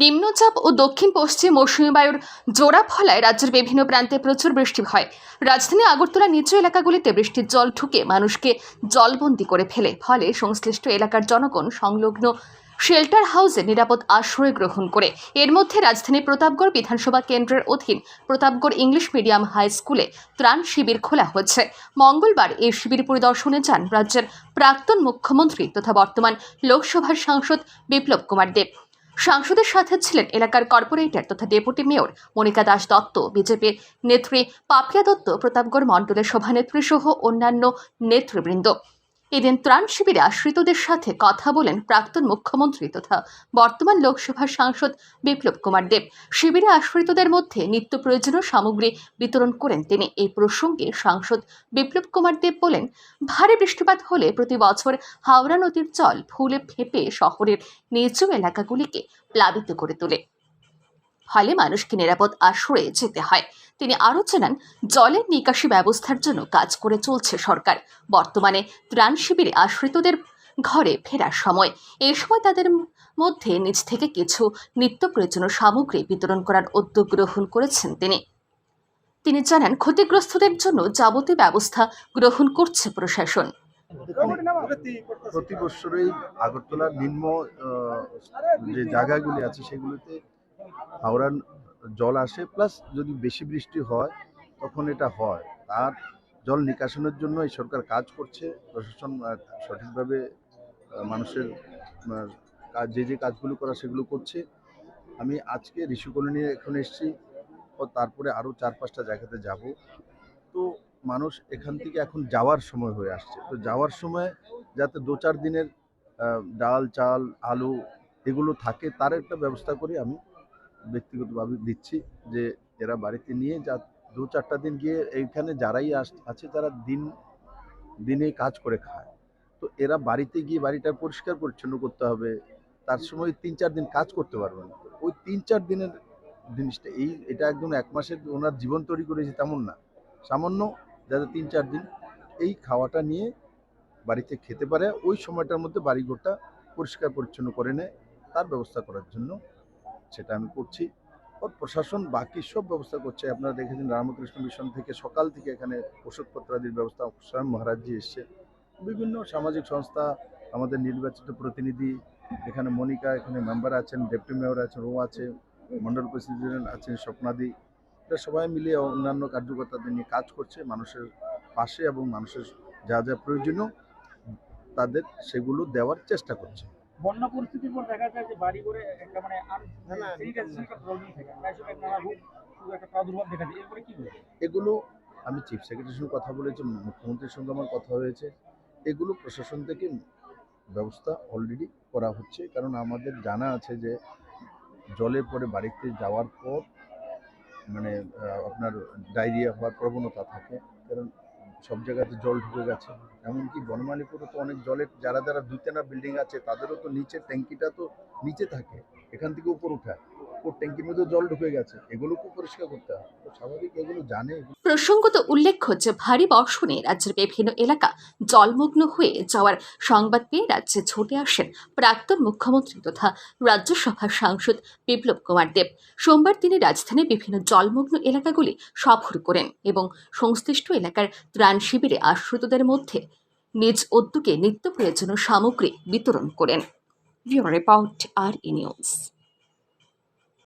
নিম্নচাপ ও দক্ষিণ পশ্চিম মৌসুমী বায়ুর জোড়া ফলায় রাজ্যের বিভিন্ন প্রান্তে প্রচুর বৃষ্টি হয়। রাজধানী আগরতলা নিচু এলাকাগুলিতে বৃষ্টির জল ঢুকে মানুষকে জলবন্দি করে ফেলে। ফলে সংশ্লিষ্ট এলাকার জনগণ সংলগ্ন শেল্টার হাউসে নিরাপদ আশ্রয় গ্রহণ করে। এর মধ্যে রাজধানীর প্রতাপগড় বিধানসভা কেন্দ্রের অধীন প্রতাপগড় ইংলিশ মিডিয়াম হাই স্কুলে ত্রাণ শিবির খোলা হয়েছে। মঙ্গলবার এই শিবির পরিদর্শনে যান রাজ্যের প্রাক্তন মুখ্যমন্ত্রী তথা বর্তমান লোকসভার সাংসদ বিপ্লব কুমার দেব। সাংসদের সাথে ছিলেন এলাকার কর্পোরেটর তথা ডেপুটি মেয়র মনিকা দাস দত্ত, বিজেপির নেত্রী পাপিয়া দত্ত, প্রতাপগড় মণ্ডলের সভানেত্রী সহ অন্যান্য নেতৃবৃন্দ। এদিন ত্রাণ শিবিরে আশ্রিতদের সাথে কথা বলেন প্রাক্তন মুখ্যমন্ত্রী তথা বর্তমান লোকসভার সাংসদ বিপ্লব কুমার দেব। শিবিরে আশ্রিতদের মধ্যে নিত্য প্রয়োজনীয় সামগ্রী বিতরণ করেন তিনি। এই প্রসঙ্গে সাংসদ বিপ্লব কুমার দেব বলেন, ভারী বৃষ্টিপাত হলে প্রতি বছর হাওড়া নদীর জল ফুলে ফেঁপে শহরের নিচু এলাকাগুলিকে প্লাবিত করে তোলে। ফলে মানুষকে নিরাপদ আশ্রয়ে যেতে হয়। তিনি আরও জানান, জলের নিকাশি ব্যবস্থার জন্য কাজ করে চলছে সরকার। বর্তমানে ত্রাণ শিবিরে আশ্রিতদের ঘরে ফেরার সময়। এই সময় তাদের মধ্যে নিজ থেকে কিছু নিত্য প্রয়োজনীয় সামগ্রী বিতরণ করার উদ্যোগ গ্রহণ করেছেন তিনি। তিনি জানান, ক্ষতিগ্রস্তদের জন্য যাবতীয় ব্যবস্থা গ্রহণ করছে প্রশাসন। প্রতি বছরই আগরতলার নিম্ন যে জায়গাগুলি আছে সেগুলিতে হাওড়ার জল আসে, প্লাস যদি বেশি বৃষ্টি হয়, তখন এটা হয়। তার জল নিকাশনের জন্য এই সরকার কাজ করছে, প্রশাসন সঠিকভাবে মানুষের যে যে কাজগুলো করা সেগুলো করছে। আমি আজকে ঋষি কলোনি এখন এসেছি, ও তারপরে আরও চার পাঁচটা জায়গাতে যাব। তো মানুষ এখান থেকে এখন যাওয়ার সময় হয়ে আসছে। তো যাওয়ার সময় যাতে দু চার দিনের ডাল, চাল, আলু এগুলো থাকে, তার একটা ব্যবস্থা করে আমি। ব্যক্তিগতভাবে দিচ্ছি যে এরা বাড়িতে নিয়ে যা দু চারটা দিন গিয়ে এইখানে যারাই আছে তারা দিন, দিনে কাজ করে খায়। তো এরা বাড়িতে গিয়ে বাড়িটা পরিষ্কার পরিচ্ছন্ন করতে হবে, তার সময় তিন চার দিন কাজ করতে পারবে না। ওই তিন চার দিনের জিনিসটা, এই এটা একদম এক মাসের ওনার জীবন তৈরি করেছে তেমন না। সামান্য যাতে তিন চার দিন এই খাওয়াটা নিয়ে বাড়িতে খেতে পারে, ওই সময়টার মধ্যে বাড়িঘরটা পরিষ্কার পরিচ্ছন্ন করে নেয়, তার ব্যবস্থা করার জন্য সেটা আমি করছি। ওর প্রশাসন বাকি সব ব্যবস্থা করছে। আপনারা দেখেছেন রামকৃষ্ণ মিশন থেকে সকাল থেকে এখানে ওষুধপত্রাদির ব্যবস্থা স্বয়ং মহারাজজি এসছে। বিভিন্ন সামাজিক সংস্থা, আমাদের নির্বাচিত প্রতিনিধি, এখানে মনিকা, এখানে মেম্বার আছেন, ডেপুটি মেয়র আছেন, ও আছে, মন্ডল প্রেসিডেন্ট আছেন, স্বপ্নাদি। এটা সবাই মিলে অন্যান্য কার্যকর্তাদের নিয়ে কাজ করছে। মানুষের পাশে এবং মানুষের যা যা প্রয়োজনীয়, তাদের সেগুলো দেওয়ার চেষ্টা করছে। বন্যা পরিস্থিতির পর দেখা যায় যে বাড়ি করে একটা মানে স্যানিটাইজেশনটা প্রবলেম থাকে। প্রায় সময় নানা রোগ একটা প্রাদুর্ভাব দেখা যায়। এরপরে কি এগুলো আমি চিফ সেক্রেটারির সঙ্গে কথা বলেছি মুখ্যমন্ত্রীর সঙ্গে আমার কথা হয়েছে। এগুলো প্রশাসন থেকে ব্যবস্থা অলরেডি করা হচ্ছে। কারণ আমাদের জানা আছে যে জলের পরে বাড়িতে যাওয়ার পর মানে আপনার ডায়রিয়া হওয়ার প্রবণতা থাকে। কারণ সব জায়গাতে জল ঢুকে গেছে। এমনকি বনমালীপুরে তো অনেক জলের, যারা যারা দুতেনা বিল্ডিং আছে, তাদেরও তো নিচে ট্যাঙ্কিটা তো নিচে থাকে, এখান থেকে উপর উঠায়। প্রসঙ্গত উল্লেখ্য যে ভারী বর্ষণে রাজ্যের বিভিন্ন এলাকা জলমগ্ন হয়ে যাওয়ার সংবাদ পেয়ে রাজ্যে ছুটে আসেন প্রাক্তন মুখ্যমন্ত্রী তথা রাজ্যসভার সাংসদ বিপ্লব কুমার দেব। সোমবার তিনি রাজধানীর বিভিন্ন জলমগ্ন এলাকাগুলি সফর করেন এবং সংশ্লিষ্ট এলাকার ত্রাণ শিবিরে আশ্রিতদের মধ্যে নিজ উদ্যোগে নিত্য প্রয়োজনীয় সামগ্রী বিতরণ করেন। রিপোর্ট, আর ই